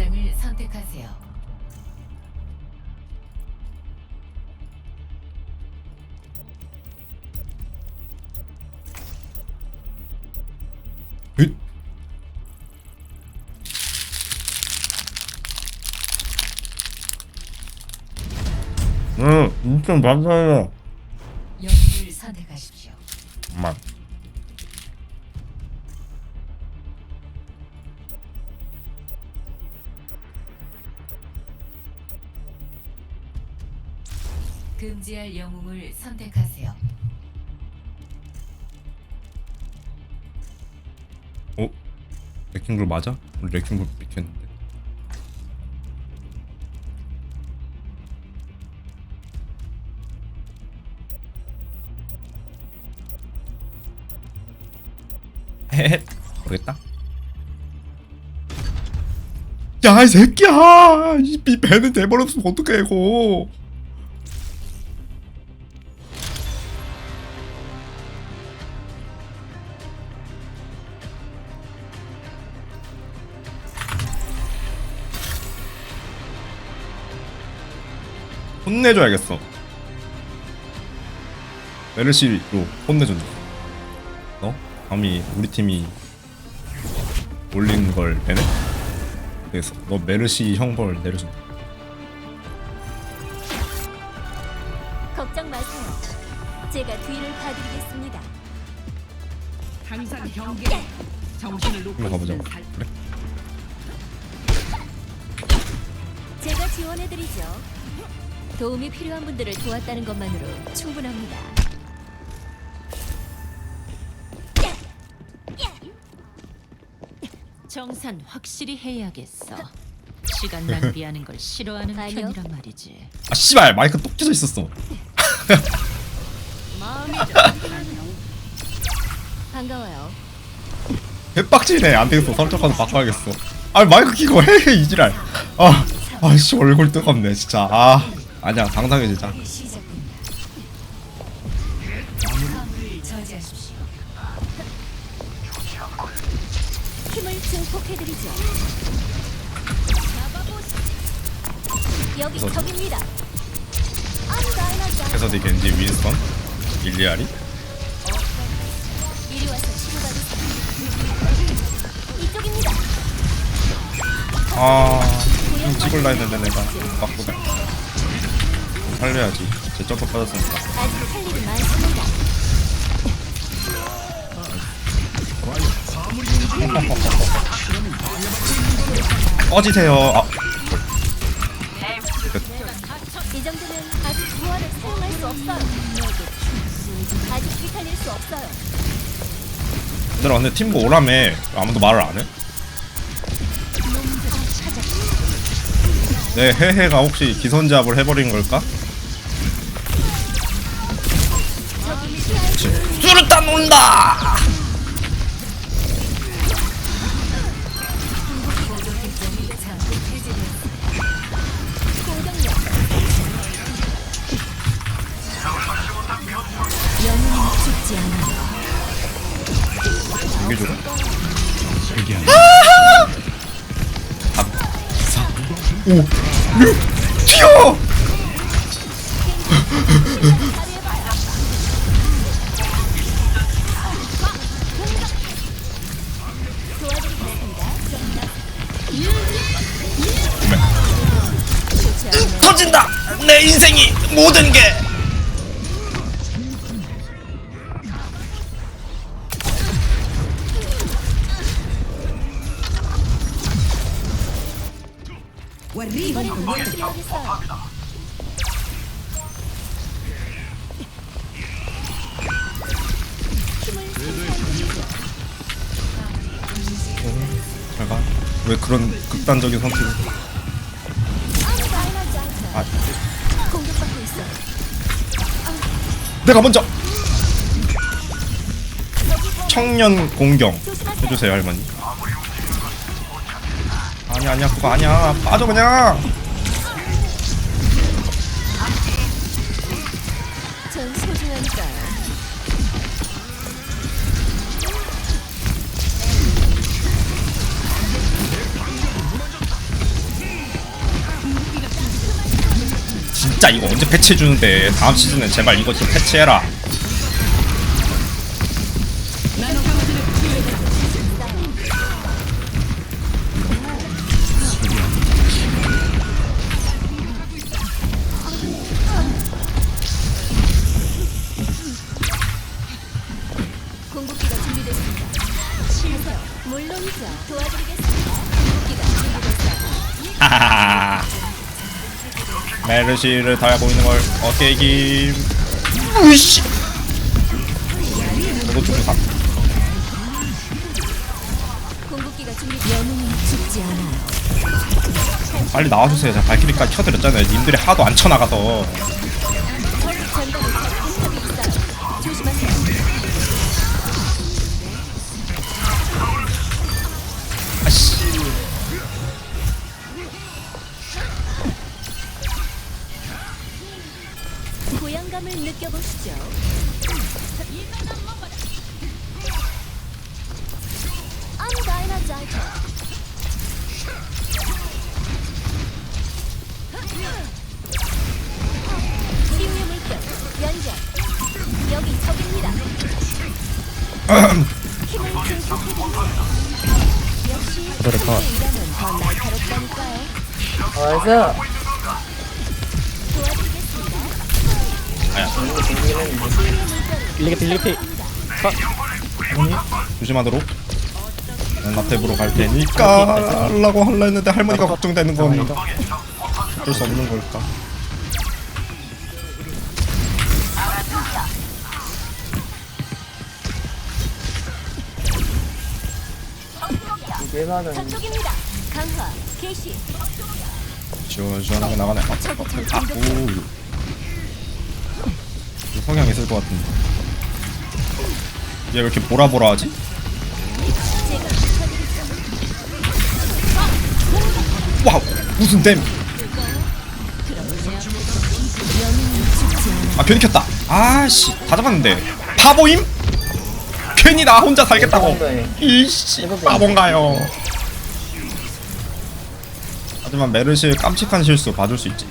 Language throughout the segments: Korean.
전장을 선택하세요. 응, 엄청 많아요. 금지할 영웅을 선택하세요. 어? 레킹볼 맞아? 우리 레킹볼 비켰는데. 헤헤 모르겠다. 야 이 새끼야! 이 비- 배는 돼버렸으면 어떡해 이거? 혼내줘야겠어. 메르시로 혼내준다. 너? 감히 우리 팀이 올린 걸 빼네? 그래서 너 메르시 형벌 내려준다. 걱정 마세요. 제가 뒤를 봐드리겠습니다. 항상 경계 정신을 놓고 한번 가보자. 있는 살 그래? 제가 지원해드리죠. 도움이 필요한 분들을 도왔다는 것만으로 충분합니다. 정산 확실히 해야겠어. 시간 낭비하는 걸 싫어하는 아니요. 편이란 말이지. 아 씨발 마이크 똑 찢어 있었어. 마음이 반가워요. 개빡치네 안 되겠어 설정카드 바꿔야겠어. 아 마이크 키고 헤헤 이지랄. 아 아씨 얼굴 뜨겁네 진짜. 아 아니야 당당해지자. 힘을 증폭해드리죠. 여기 그래서- 적입니다. 안다이나자 캐서디 겐지 윈스턴 일리아리 이리 와서 치료받으세요. 이쪽입니다. 아좀 찍을라 했는데 내가 바꾸네. 살려야지. 제 점프 빠졌으니까. 아직 할 일이 많습니다. 꺼지세요. 아 이 정도면 아직 부활을 사용할 수 없어요. 아직 뒤탈릴 수 없어요. 얘들아 근데 팀보 오라며 아무도 말을 안 해? 내 헤헤가 혹시 기선제압을 해버린 걸까? 뚜루탄 온다! 터진다! 내 인생이 모든 게! 잘가 왜 그런 극단적인 선택을. 아 공격받고 있어요. 내가 먼저. 청년 공경. 해주세요 할머니. 아니야 아니야 그거 아니야. 빠져 그냥 이거 언제 패치해주는데? 다음 시즌에 제발 이거 좀 패치해라 메르시를 달고 있는 걸 어떻게 이김 으이씨. 영웅은 죽지 않아요. 빨리 나와주세요. 제가 발키리까지 쳐드렸잖아요. 님들이 하도 안 쳐나가서 나이스. 빌리게 빌리게 조심하도록 난 나탭으로 갈 테니까 하려고 할라 했는데 할머니가 걱정되는 건 어쩔 수 없는 걸까 저쪽입니다. 강화 개시. 시원시원하게 나가네. 아, 아, 아, 오 성향 있을 것 같은데. 얘 왜 이렇게 보라보라 하지? 와우 무슨 댐? 아 괜히 켰다. 아씨 다 잡았는데. 바보임? 괜히 나 혼자 살겠다고. 이씨 바본가요 하지만 메르시의 깜찍한 실수 봐줄 수 있지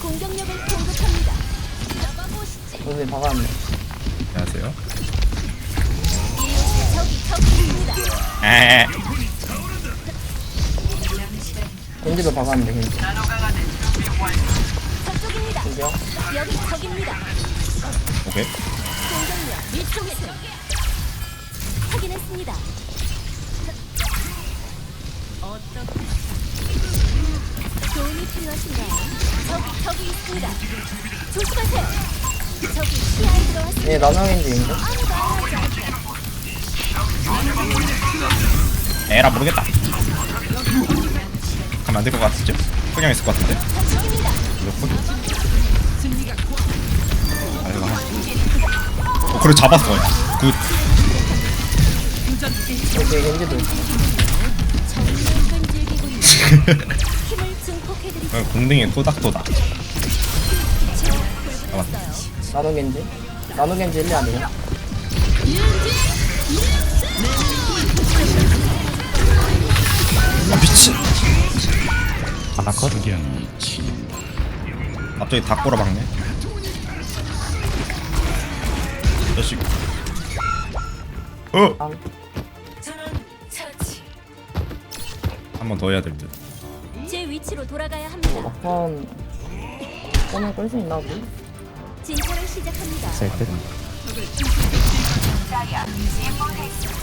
공격력을 공급합니다. 잡아보시지. 돈이 박았네 안녕하세요 이곳에 적이 적입니다. 에 겐지도 박았는데 겐지 저쪽입니다. 겐지요? 여기 적입니다. 오케이 공격력 이쪽에서 확인했습니다. 도움이 필요하신가요? 적이 적이 있습니다. 조심하세요. 적이 시야에 들어왔습니다. 얘 나노 겐지인데? 에라 모르겠다 가면 안 될 것 같죠? 성향 있을 것 같은데. 이거 포기 아 이거 어 그래 잡았어 굿 겐지도 증폭해드리죠. 어, 공등이 토닥토닥 불붙었어요. 나노 겐지 나노 겐지 일리 아니야? 아 미친 아나컷? 갑자기 다 꼬라박네 자식 어! 아, 한 번 더 해야 될 듯 제 위치로 돌아가야 합니다. 막판 꺼내 끌수 있나 보지? 진찰을 시작합니다.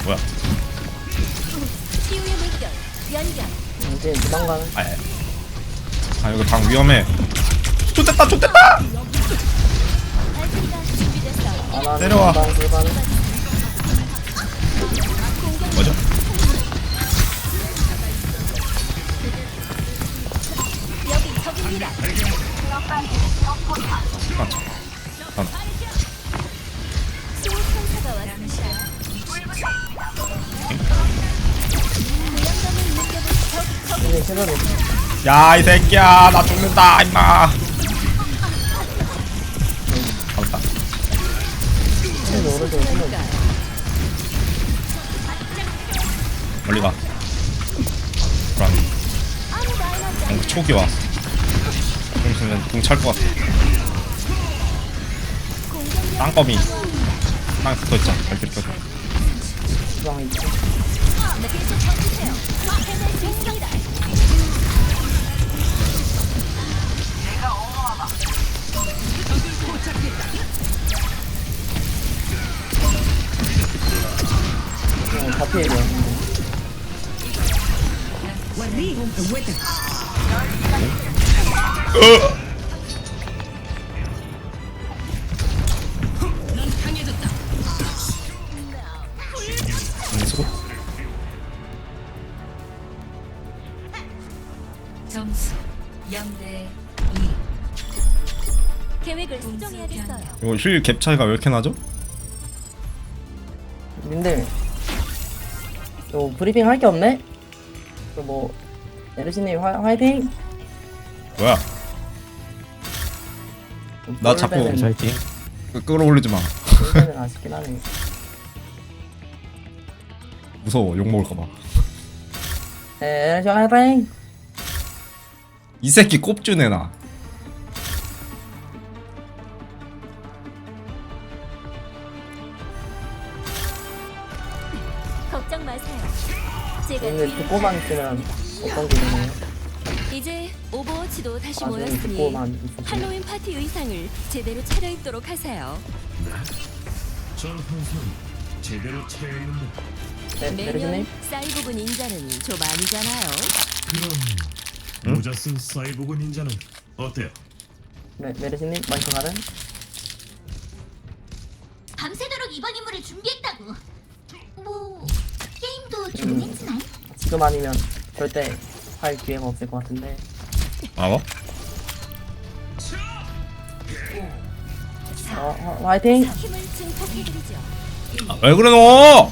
뭐야 치유의 물결, 연결. 부담 가는 아, 예. 아 여기 방 위험해 발키리가 준비됐어요. 아나 내려와. 부담 불가능 야이 새끼야 나 죽는다 임마 잡았다 멀리 가 한다. 응, 촉이 와. 있으면 붕찰 것 같아. 땅거미. 땅 붙어 있잖아. 발길 붙어 다 피해 돼. 이거 힐 갭 차이가 왜 이렇게 나죠? 님들 요 브리핑 할 게 없네? 그뭐 에르시님 화이팅! 뭐야? 나 자꾸 화이팅. 끌어올리지 마. 볼베는 아쉽긴 하네 무서워. 욕 먹을까 봐. 에르시 화이팅! 이 새끼 꼽주네 나. 걱정 마세요. 제가 듣고만 있으면 어떤 기분이에요? 이제 오버워치도 다시 아 저는 모였으니 듣고만 할로윈 파티 의상을 제대로 차려입도록 하세요. 전 항상 제대로 차였는데 네, 매년? 사이보그 닌자는 좀 아니잖아요. 그럼 모자 쓴 사이보그 닌자는 어때요? 네, 메르시님? 마이크 가른? 밤새도록 이번 임무를 준비했다고. 뭐 게임도 좀 했지만 지금 아니면 절대 할 기회가 없을 것 같은데 아 뭐? 어, 화, 화이팅! 힘을 증폭해드리죠. 아, 왜 그래 너?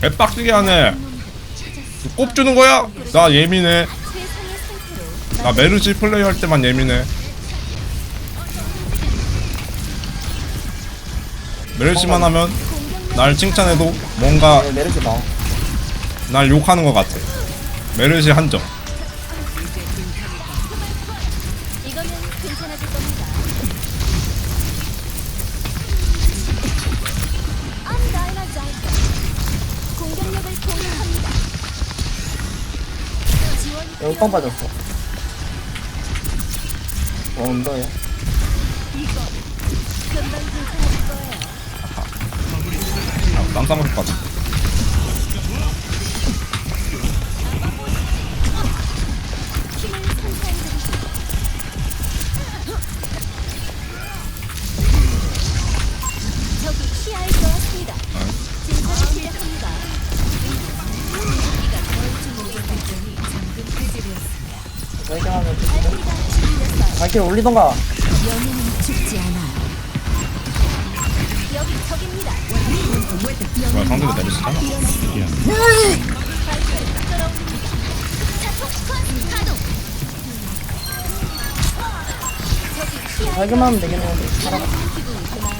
개빡치게 하네. 꼽 주는 거야? 나 예민해. 최상의 상태로 나 메르시 플레이 할 때만 예민해. 메르시만 하면 날 칭찬해도 뭔가 네, 봐날 욕하는 것 같아. 메르시 한점. 이거는 괜찮아질 겁니다. I'm Dynamite. 공격력을 공유합니다. 지원이 여기 빵 빠졌어 어 언더요? 금방 괜찮아질 거예요. 아, 땀 싸먹을 것. 힘 발키리 올리던가 영웅은 죽지 않아. 여기 적입니다. 뭐야 상대도 메르시잖아. 자폭 스쿼트 가동. 저기 시야에 발견만 하면 되겠는데 살아 기분 있구나.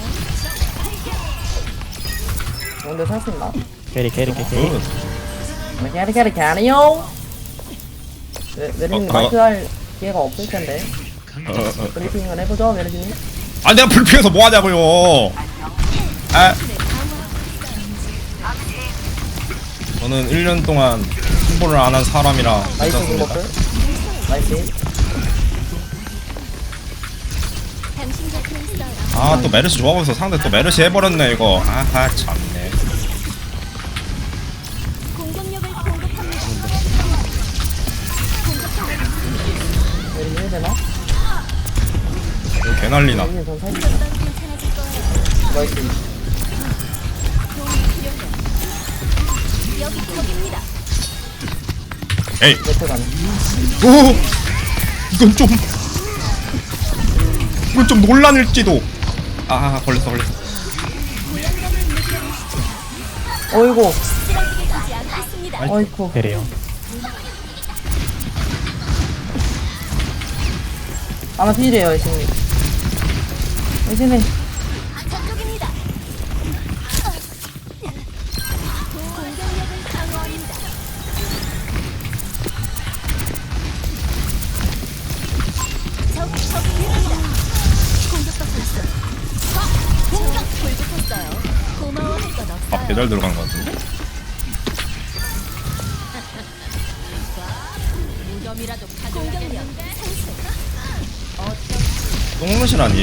근데 살 수 있나? 캐리 캐리 캐리 캐리 캐리 캐리 캐리요? 메- 메르시님 어, 어. 마이크 할 기회가 없을 텐데 어, 어, 어. 브리핑을 해보죠 메르시님 아 내가 불피해서 뭐 하냐고요. 아. 저는 1년 동안 홍보를 안 한 사람이라 나이스 괜찮습니다. 굿버플 나이스 당신 곁에 있어요. 아또 메르시 좋아하고 있어 상대 또 메르시 해버렸네 이거 아하 참네 난리나. 나이스. 에이. 가네 오! 이건 좀 이건 좀 논란일지도. 아 걸렸어 걸렸어. 어이구. 어이쿠 캐리요. 아마 필이에요 예수 요즘에 아 배달 들어간 것 같은데? 똥무실 아니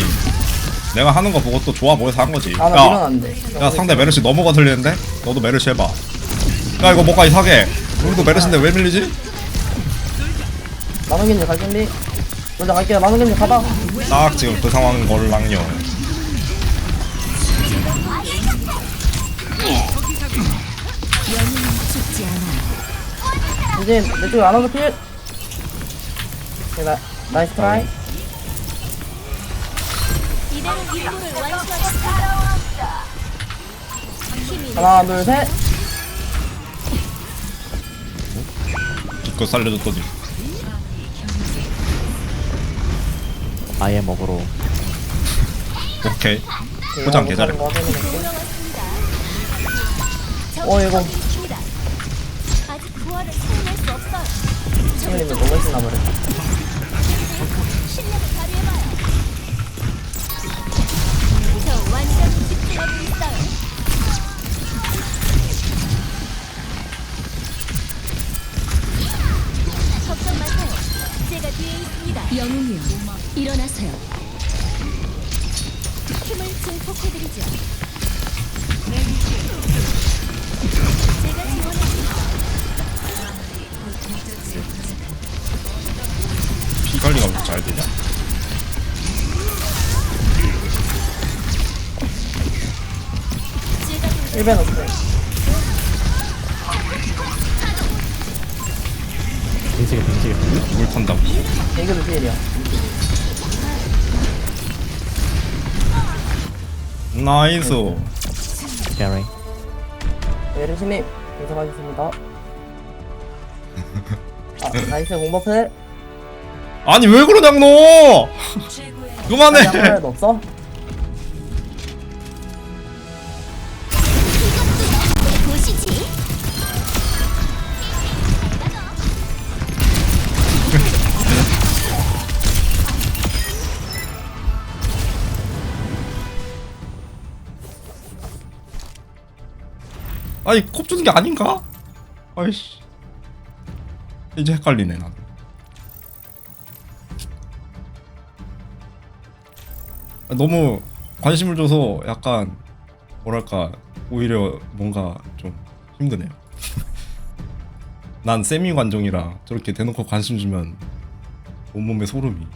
내가 하는 거 보고 또 좋아 보여서 한 거지. 아 나 야, 밀어놨는데. 야 상대 메르시 너무 거슬리는데? 너도 메르시 해봐. 야 이거 뭐가 이상해. 우리도 메르시인데 왜 밀리지? 만원겐지 갈 준비. 먼저 갈게요. 만원겐지 가봐. 딱 지금 그 상황인 걸랑요. 이제 내 쪽에 안 와서 필. 오케이, 나, 나이스 트라이 이대로 임무를 완수하겠습니다. 힘이 하나 둘셋 기껏 살려줬더니 아예 먹으러 오케이 포장 개잘해 어, 이거. 입니다. 아직 부활을 사용할 수 없어요. 선생님이 너무 신나 버려 실력을 발휘해봐요. 빙치게 빙치게 물 탄다고. 이겨도 필이야. 나이스. 캐리 에르시님 인사하겠습니다. 아 나이스 공버프 아니 왜 그러냐고 너! 최고의 그만해! 양말도 없어? 아니 컵 주는 게 아닌가? 아이씨. 이제 헷갈리네 난. 아, 너무 관심을 줘서 약간 뭐랄까 오히려 뭔가 좀 힘드네요. 난 세미 관종이라 저렇게 대놓고 관심 주면 온몸에 소름이